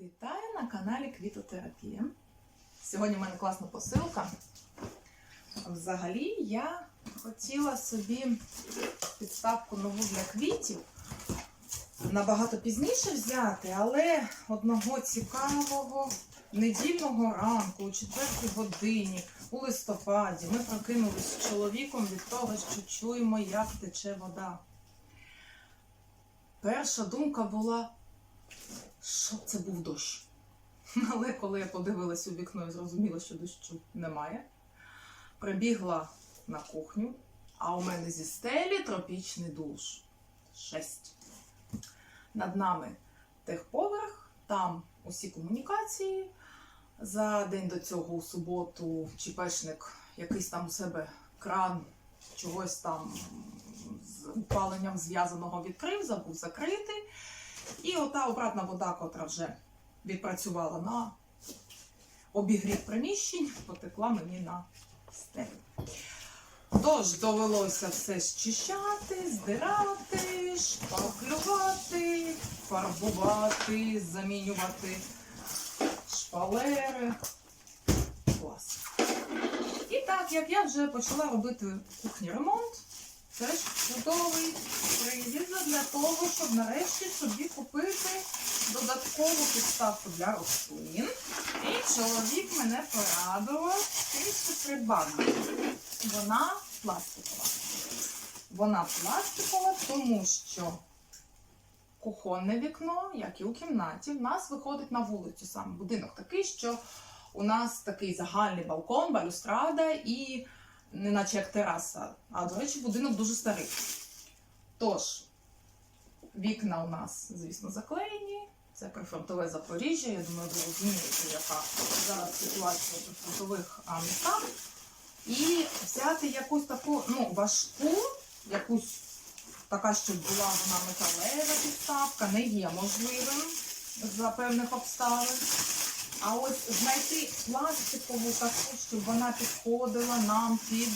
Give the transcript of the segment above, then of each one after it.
Вітаю на каналі Квітотерапія. Сьогодні в мене класна посилка. Взагалі я хотіла собі підставку нову для квітів набагато пізніше взяти, але одного цікавого недільного ранку, у четвертій годині, у листопаді, ми прокинулись з чоловіком від того, що чуємо, як тече вода. Перша думка була, що це був дощ. Але коли я подивилась у вікно і зрозуміла, що дощу немає, прибігла на кухню, а у мене зі стелі тропічний душ. Шесть. Над нами техповерх, там усі комунікації. За день до цього у суботу ЧПшник якийсь там у себе кран чогось там з опаленням зв'язаного відкрив, забув закрити. І ота обратна вода, котра вже відпрацювала на обігрів приміщень, потекла мені на стелю. Тож довелося все зчищати, здирати, шпаклювати, фарбувати, замінювати шпалери. Клас. І так, як я вже почала робити кухні ремонт, це ж чудовий привід для того, щоб нарешті собі купити додаткову підставку для рослин. І чоловік мене порадував тим, що. Вона пластикова. Вона пластикова, тому що кухонне вікно, як і у кімнаті, в нас виходить на вулицю. Сам будинок такий, що у нас такий загальний балкон, балюстрада і не наче як тераса. А, до речі, будинок дуже старий. Тож, вікна у нас, звісно, заклеєні. Це прифронтове Запоріжжя. Я думаю, ви розумієте, яка зараз ситуація у прифронтових містах. І взяти якусь таку ну, важку, якусь така, щоб була вона металева підставка, не є можливим за певних обставин. А ось знайти пластикову таку, щоб вона підходила нам під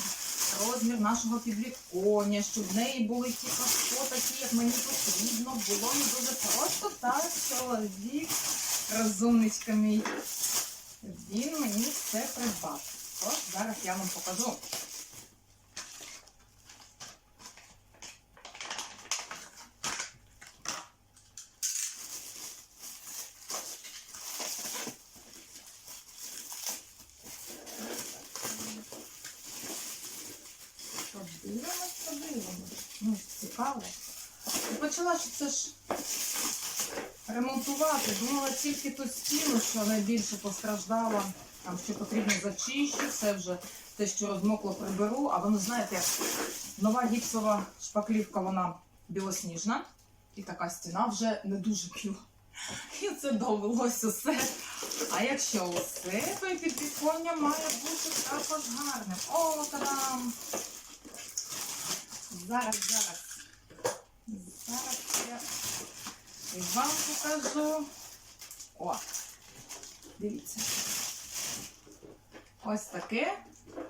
розмір нашого підліконня, щоб в неї були ті кашко такі, як мені потрібно, було не дуже просто, та чоловік розумничка мій. Він мені все придбав. Ось зараз я вам покажу. Почала, це ж ремонтувати. Думала тільки ту стіну, що найбільше постраждала, там що потрібно зачищу, все вже те, що розмокло, приберу. А воно, знаєте, нова гіпсова шпаклівка, вона білосніжна. І така стіна вже не дуже біла. І це довелося все. А якщо усе, то і підвіконня має бути також гарним. О, та там! Зараз, зараз. Зараз я вам покажу. О, дивіться. Ось таке,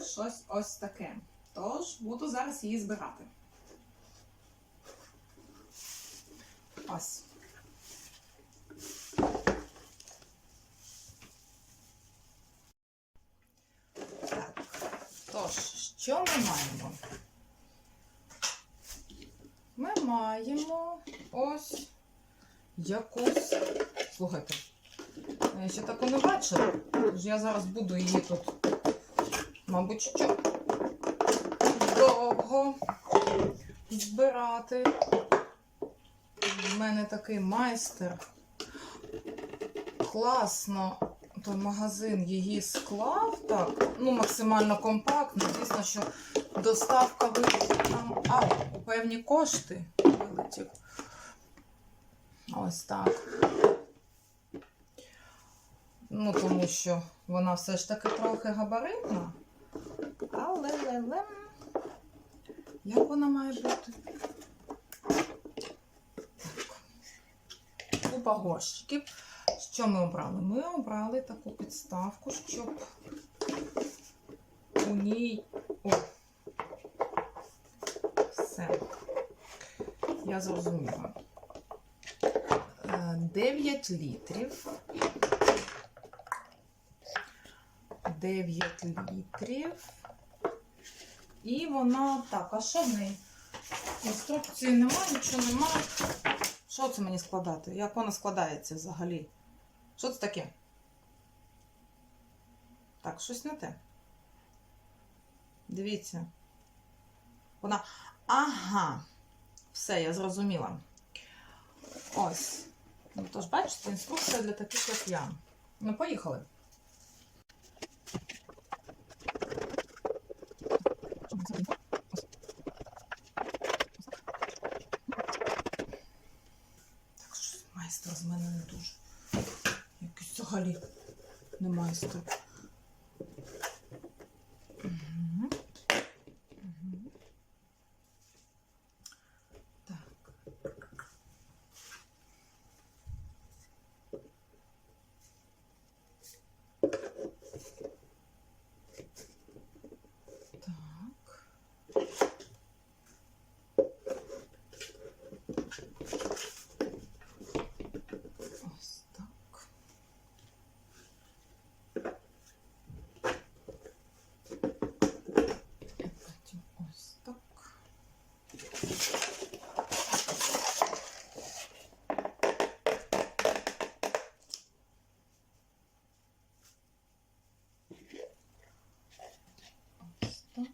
щось ось таке. Тож буду зараз її збирати. Ось. Так. Тож, що ми маємо? Ми маємо ось якусь. Слухайте, я ще таку не бачила. Тож я зараз буду її тут, мабуть, що довго збирати. У мене такий майстер. Класно. Той магазин її склав. Так, ну максимально компактно. Звісно, що доставка вийшла там а, певні кошти вилетів. Ось так. Ну, тому що вона все ж таки трохи габаритна. Але лелем. Як вона має бути? Так. Купа горщиків. Що ми обрали? Ми обрали таку підставку, щоб у ній. О, все. Я зрозуміла. Е, 9 літрів. 9 літрів. І вона так, а що в неї? Інструкції немає, нічого немає. Що це мені складати? Як вона складається взагалі? Що це таке? Так, щось не те. Дивіться. Вона. Ага. Все, я зрозуміла. Ось. Ну, тож, бачите, інструкція для таких, як я. Ну, поїхали. Так, що майстер з мене не дуже. Якийсь взагалі не майстер. Мгм. Мгм. Так. Так. Ось так. І потім ось так. Ось так.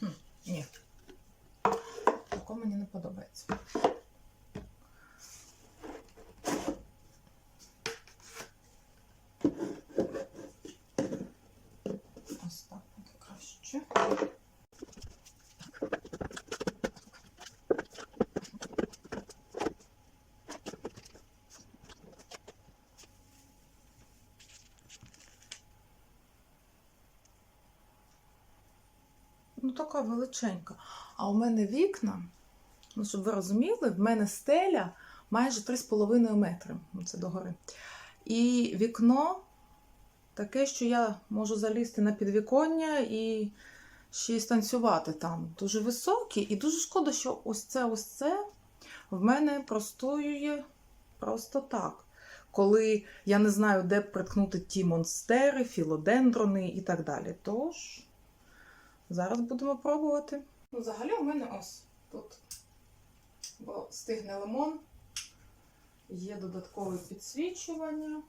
Хм, ні. Тако мені не подобається. Ось так буде краще. Ну, така величенька. А у мене вікна, ну, щоб ви розуміли, в мене стеля майже 3,5 метри. Ну, Це догори. І вікно таке, що я можу залізти на підвіконня і ще й станцювати там. Дуже високі, і дуже шкода, що ось це ось це в мене простоює просто так. Коли я не знаю, де приткнути ті монстери, філодендрони і так далі. Тож, зараз будемо пробувати. Ну, взагалі, у мене ось тут бо стигне лимон, є додаткове підсвічування.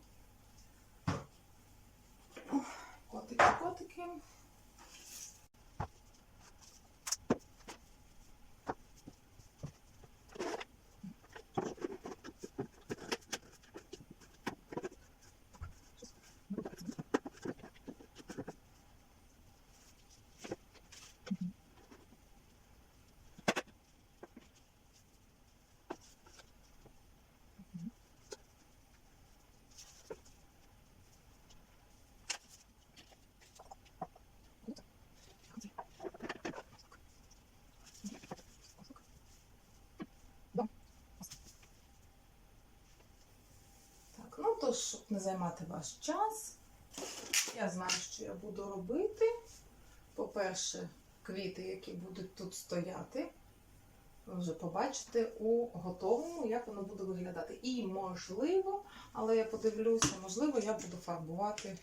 Ну то, щоб не займати ваш час, я знаю, що я буду робити. По-перше, квіти, які будуть тут стояти, ви вже побачите у готовому, як воно буде виглядати. І можливо, але я подивлюся, можливо, я буду фарбувати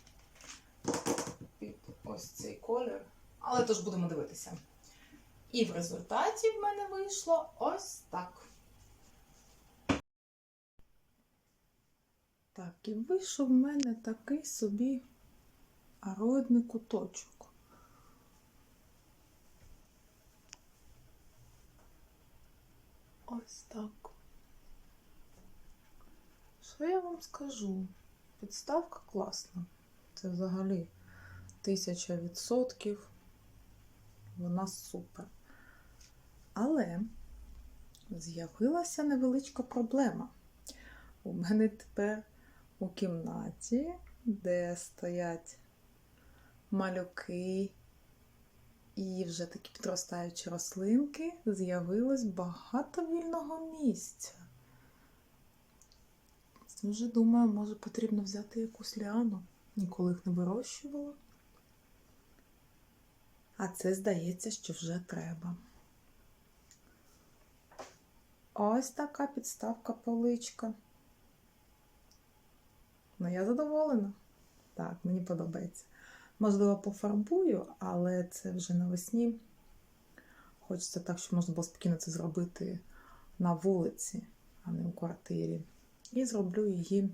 під ось цей колір. Але тож будемо дивитися. І в результаті в мене вийшло ось так. Так, і вийшов в мене такий собі ароїдний куточок. Ось так. Що я вам скажу? Підставка класна. Це взагалі тисяча відсотків. Вона супер. Але з'явилася невеличка проблема. У мене тепер у кімнаті, де стоять малюки і вже такі підростаючі рослинки, з'явилось багато вільного місця. Вже думаю, може потрібно взяти якусь ліану. Ніколи їх не вирощувала. А це здається, що вже треба. ось така підставка поличка. Ну, я задоволена. Так, мені подобається. Можливо, пофарбую, але це вже навесні. Хочеться так, щоб можна було спокійно це зробити на вулиці, а не у квартирі. І зроблю її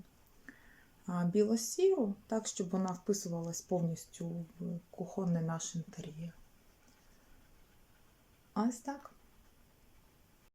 біло-сіру, так, щоб вона вписувалась повністю в кухонний наш інтер'єр. Ось так.